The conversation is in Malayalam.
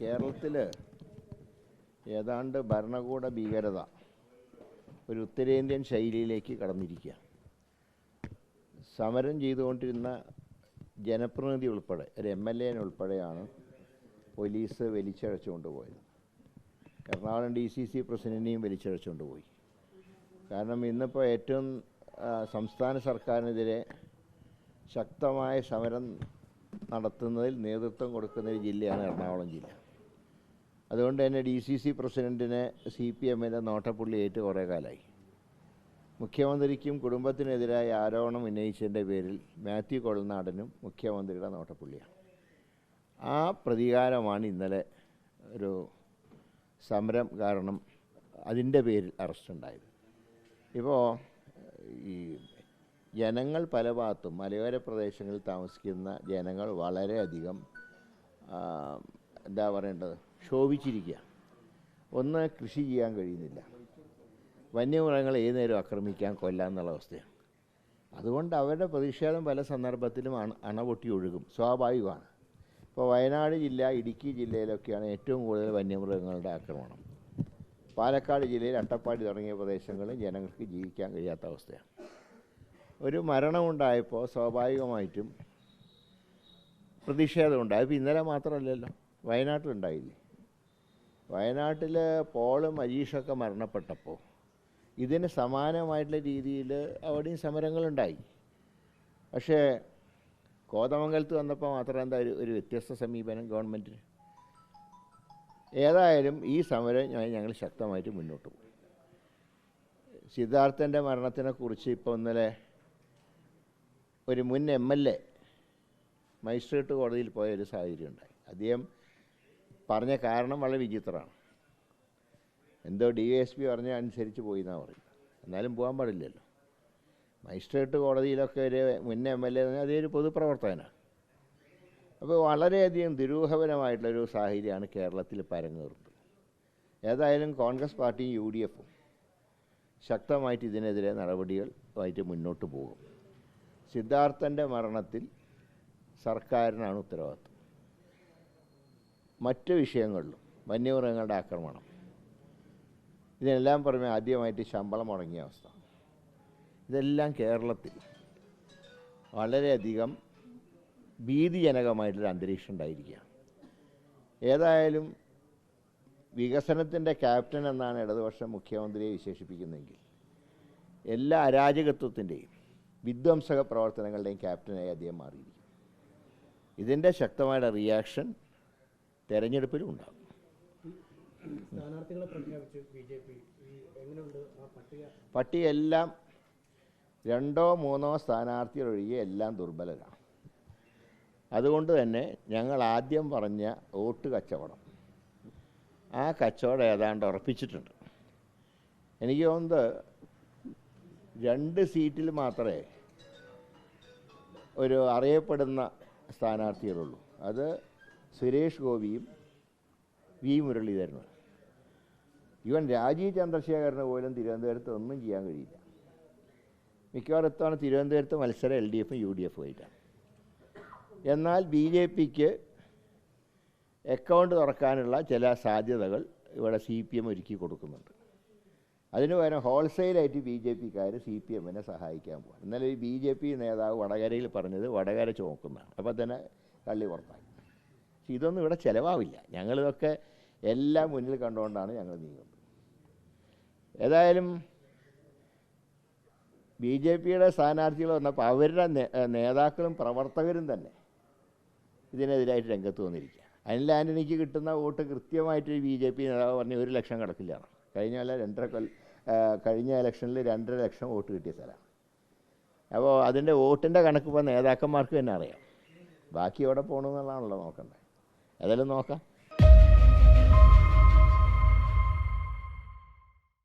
കേരളത്തിൽ ഏതാണ്ട് ഭരണകൂട ഭീകരത ഒരു ഉത്തരേന്ത്യൻ ശൈലിയിലേക്ക് കടന്നിരിക്കുക. സമരം ചെയ്തുകൊണ്ടിരുന്ന ജനപ്രതിനിധി ഉൾപ്പെടെ ഒരു എം എൽ എനെ ഉൾപ്പെടെയാണ് പോലീസ് വലിച്ചഴച്ചുകൊണ്ട് പോയത് എറണാകുളം ഡി സി സി പ്രസിഡന്റിനെയും വലിച്ചഴച്ചുകൊണ്ട് പോയി കാരണം ഇന്നിപ്പോൾ ഏറ്റവും സംസ്ഥാന സർക്കാരിനെതിരെ ശക്തമായ സമരം നടത്തുന്നതിൽ നേതൃത്വം കൊടുക്കുന്ന ഒരു ജില്ലയാണ് എറണാകുളം ജില്ല. അതുകൊണ്ട് തന്നെ ഡി സി സി പ്രസിഡന്റിനെ സി പി എമ്മിന്റെ നോട്ടപ്പുള്ളിയായിട്ട് കുറേ കാലമായി മുഖ്യമന്ത്രിക്കും കുടുംബത്തിനെതിരായ ആരോപണം ഉന്നയിച്ചതിന്റെ പേരിൽ മാത്യു കൊളനാടനും മുഖ്യമന്ത്രിയുടെ നോട്ടപ്പുള്ളിയാണ്. ആ പ്രതികാരമാണ് ഇന്നലെ ഒരു സമരം കാരണം അതിന്റെ പേരിൽ അറസ്റ്റ് ഉണ്ടായത്. ഇപ്പോൾ ഈ ജനങ്ങൾ പല ഭാഗത്തും മലയോര പ്രദേശങ്ങളിൽ താമസിക്കുന്ന ജനങ്ങൾ വളരെയധികം എന്താ പറയേണ്ടത്? ക്ഷോഭിച്ചിരിക്കുക ഒന്ന് കൃഷി ചെയ്യാൻ കഴിയുന്നില്ല. വന്യമൃഗങ്ങളെ ഏത് നേരം ആക്രമിക്കാൻ കൊല്ലാം എന്നുള്ള അവസ്ഥയാണ്. അതുകൊണ്ട് അവരുടെ പ്രതിഷേധം പല സന്ദർഭത്തിലും അണ അണപൊട്ടി ഒഴുകും. സ്വാഭാവികമാണ്. ഇപ്പോൾ വയനാട് ജില്ല ഇടുക്കി ജില്ലയിലൊക്കെയാണ് ഏറ്റവും കൂടുതൽ വന്യമൃഗങ്ങളുടെ ആക്രമണം. പാലക്കാട് ജില്ലയിൽ അട്ടപ്പാടി തുടങ്ങിയ പ്രദേശങ്ങളിൽ ജനങ്ങൾക്ക് ജീവിക്കാൻ കഴിയാത്ത അവസ്ഥയാണ്. ഒരു മരണമുണ്ടായപ്പോൾ സ്വാഭാവികമായിട്ടും പ്രതിഷേധമുണ്ടായി. ഇപ്പോൾ ഇന്നലെ മാത്രമല്ലല്ലോ. വയനാട്ടിലുണ്ടായില്ലേ? വയനാട്ടിൽ പോളും അജീഷൊക്കെ മരണപ്പെട്ടപ്പോൾ ഇതിന് സമാനമായിട്ടുള്ള രീതിയിൽ അവിടെയും സമരങ്ങളുണ്ടായി. പക്ഷേ കോതമംഗലത്ത് വന്നപ്പോൾ മാത്രം എന്താ ഒരു ഒരു വ്യത്യസ്ത സമീപനം ഗവൺമെന്റിന് ഏതായാലും ഈ സമരം ഞങ്ങൾ ശക്തമായിട്ട് മുന്നോട്ട് പോകും സിദ്ധാർത്ഥന്റെ മരണത്തിനെക്കുറിച്ച് ഇപ്പോൾ ഇന്നലെ ഒരു മുൻ എം എൽ എ മജിസ്ട്രേറ്റ് കോടതിയിൽ പോയ ഒരു സാഹചര്യം ഉണ്ടായി. അദ്ദേഹം പറഞ്ഞ കാരണം വളരെ വിചിത്രമാണ്. എന്തോ ഡി എസ് പി പറഞ്ഞ അനുസരിച്ച് പോയി എന്നാണ് പറയുന്നത്. എന്നാലും പോകാൻ പാടില്ലല്ലോ. മജിസ്ട്രേറ്റ് കോടതിയിലൊക്കെ ഒരു മുൻ എം എൽ എ അതേ ഒരു പൊതുപ്രവർത്തകനാണ്. അപ്പോൾ വളരെയധികം ദുരൂഹപരമായിട്ടുള്ളൊരു സാഹചര്യമാണ് കേരളത്തിൽ പരങ്ങേറുന്നത്. ഏതായാലും കോൺഗ്രസ് പാർട്ടിയും യു ഡി എഫും ശക്തമായിട്ട് ഇതിനെതിരെ നടപടികളുമായിട്ട് മുന്നോട്ട് പോകും. സിദ്ധാർത്ഥന്റെ മരണത്തിൽ സർക്കാരിനാണ് ഉത്തരവാദിത്വം. മറ്റ് വിഷയങ്ങളിലും വന്യമൃഗങ്ങളുടെ ആക്രമണം. ഇതിനെല്ലാം പുറമെ ആദ്യമായിട്ട് ശമ്പളം മുടങ്ങിയ അവസ്ഥ. ഇതെല്ലാം കേരളത്തിൽ വളരെയധികം ഭീതിജനകമായിട്ടുള്ള അന്തരീക്ഷം ഉണ്ടായിരിക്കുക ഏതായാലും വികസനത്തിന്റെ ക്യാപ്റ്റൻ എന്നാണ് ഇടതുപക്ഷ മുഖ്യമന്ത്രിയെ വിശേഷിപ്പിക്കുന്നതെങ്കിൽ എല്ലാ അരാജകത്വത്തിന്റെയും വിധ്വംസക പ്രവർത്തനങ്ങളുടെയും ക്യാപ്റ്റനായി അദ്ദേഹം മാറിയിരിക്കും. ഇതിന്റെ ശക്തമായ റിയാക്ഷൻ തെരഞ്ഞെടുപ്പിലും ഉണ്ടാകും. സ്ഥാനാർത്ഥികളെ പ്രഖ്യാപിച്ചു ബി ജെ പി എങ്ങനെയുണ്ട് ആ പട്ടിക? പട്ടികയെല്ലാം രണ്ടോ മൂന്നോ സ്ഥാനാർത്ഥികൾ ഒഴികെ എല്ലാം ദുർബലരാണ്. അതുകൊണ്ട് തന്നെ ഞങ്ങൾ ആദ്യം പറഞ്ഞ വോട്ട് കച്ചവടം. ആ കച്ചവടം ഏതാണ്ട് ഉറപ്പിച്ചിട്ടുണ്ട്. എനിക്ക് തോന്നുന്നത് രണ്ട് സീറ്റിൽ മാത്രമേ ഒരു അറിയപ്പെടുന്ന സ്ഥാനാർത്ഥികളുള്ളൂ. അത് സുരേഷ് ഗോപിയും വി മുരളീധരനും. ഇവൻ രാജീവ് ചന്ദ്രശേഖരന് പോലും തിരുവനന്തപുരത്ത് ഒന്നും ചെയ്യാൻ കഴിയില്ല. മിക്കവാറും ഇത്തവണ തിരുവനന്തപുരത്ത് മത്സരം എൽ ഡി എഫും യു ഡി എഫും ആയിട്ടാണ്. എന്നാൽ ബി ജെ പിക്ക് അക്കൗണ്ട് തുറക്കാനുള്ള ചില സാധ്യതകൾ ഇവിടെ സി പി എം ഒരുക്കി കൊടുക്കുന്നുണ്ട്. അതിന് പകരം ഹോൾസെയിലായിട്ട് ബി ജെ പിക്കാർ സി പി എമ്മിനെ സഹായിക്കാൻ പോകും എന്നാലും ഈ ബി ജെ പി നേതാവ് വടകരയിൽ പറഞ്ഞത് വടകര ചുമക്കുന്നതാണ്. അപ്പോൾ തന്നെ തള്ളി പുറത്താക്കി. ഇതൊന്നും ഇവിടെ ചിലവാവില്ല. ഞങ്ങളിതൊക്കെ എല്ലാം മുന്നിൽ കണ്ടുകൊണ്ടാണ് ഞങ്ങൾ നീങ്ങുന്നത്. ഏതായാലും ബി ജെ പിയുടെ സ്ഥാനാർത്ഥികൾ വന്നപ്പോൾ അവരുടെ നേതാക്കളും പ്രവർത്തകരും തന്നെ ഇതിനെതിരായിട്ട് രംഗത്ത് വന്നിരിക്കുക അനിൽ ആന്റണിക്ക് കിട്ടുന്ന വോട്ട് കൃത്യമായിട്ട് ബി ജെ പി നേതാവ് പറഞ്ഞ ഒരു ലക്ഷം കിടക്കില്ലാണ് കഴിഞ്ഞ കൊല്ലം രണ്ടര കൊല്ല കഴിഞ്ഞ ഇലക്ഷനിൽ രണ്ടര ലക്ഷം വോട്ട് കിട്ടിയ സ്ഥലമാണ്. അപ്പോൾ അതിന്റെ വോട്ടിന്റെ കണക്ക് ഇപ്പോൾ നേതാക്കന്മാർക്ക് തന്നെ അറിയാം. ബാക്കി എവിടെ പോകണമെന്നുള്ളതാണല്ലോ നോക്കണ്ടേ. ഏതായാലും നോക്കാം.